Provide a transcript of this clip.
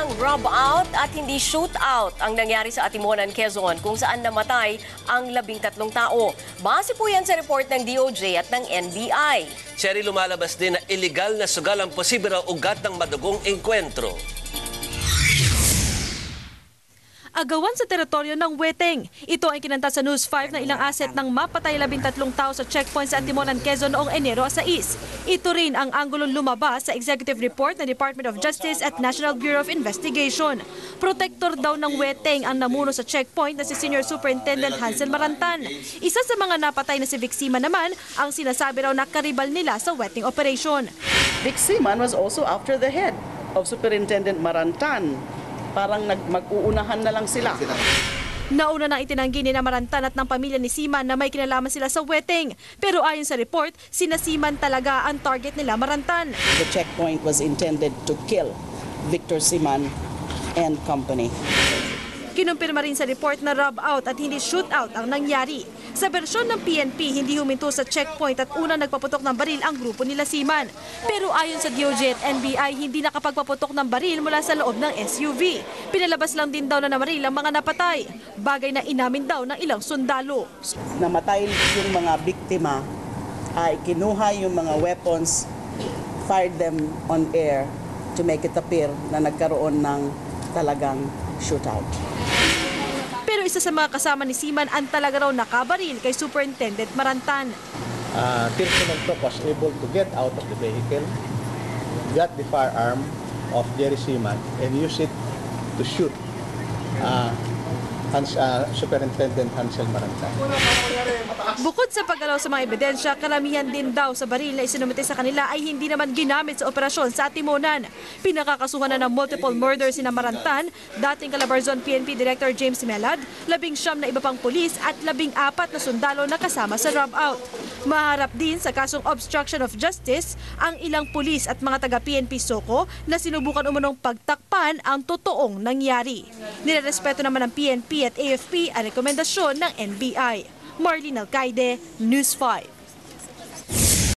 Barilang rub out at hindi shoot out ang nangyari sa Atimonan, Quezon kung saan namatay ang labing tatlong tao. Base po yan sa report ng DOJ at ng NBI. Cherry lumalabas din na illegal na sugal ang posible raw ugat ng madugong engkwentro. Agawan sa teritoryo ng Weteng. Ito ay kinanta sa News 5 na ilang asset ng mapatay 13 tao sa checkpoint sa Antimonan, Quezon noong Enero 6. Ito rin ang anggulong lumabas sa executive report ng Department of Justice at National Bureau of Investigation. Protector daw ng Weteng ang namuno sa checkpoint na si Senior Superintendent Hansel Marantan. Isa sa mga napatay na si Vixima naman ang sinasabi raw na karibal nila sa Weteng operation. Vic Seaman was also after the head of Superintendent Marantan. Parang nag mag-uunahan na lang sila. Nauna nang itinanggi ni Marantan at ng pamilya ni Siman na may kinalaman sila sa wedding. Pero ayon sa report, sina Siman talaga ang target nila Marantan. The checkpoint was intended to kill Victor Seaman and company. Kinumpirma rin sa report na rub out at hindi shoot out ang nangyari. Sa bersyon ng PNP, hindi huminto sa checkpoint at una nagpaputok ng baril ang grupo nila Siman. Pero ayon sa DOJ at NBI, hindi nakapagpaputok ng baril mula sa loob ng SUV. Pinalabas lang din daw na namaril ang mga napatay. Bagay na inamin daw ng ilang sundalo. Namatay yung mga biktima ay kinuha yung mga weapons, fired them on air to make it appear na nagkaroon ng talagang shootout. Pero isa sa mga kasama ni Siman ang talaga raw nakabaril kay Superintendent Marantan. Uh, Tirso Magtok was able to get out of the vehicle, got the firearm of Jerry Seaman, and use it to shoot. Uh, Hans, uh, Superintendent Hansel Marantan. Bukod sa paggalaw sa mga ebidensya, karamihan din daw sa baril na isinumite sa kanila ay hindi naman ginamit sa operasyon sa Timonan. Pinakakasuhan na ng multiple murders si Marantan, dating Calabarzon PNP Director James Melad, labing siyam na iba pang pulis at labing apat na sundalo na kasama sa rub out. Maharap din sa kasong obstruction of justice ang ilang pulis at mga taga-PNP Soko na sinubukan umunong pagtakpan ang totoong nangyari. Nirerespeto naman ng PNP at AFP ang rekomendasyon ng NBI. Marlene Alcaide, News 5.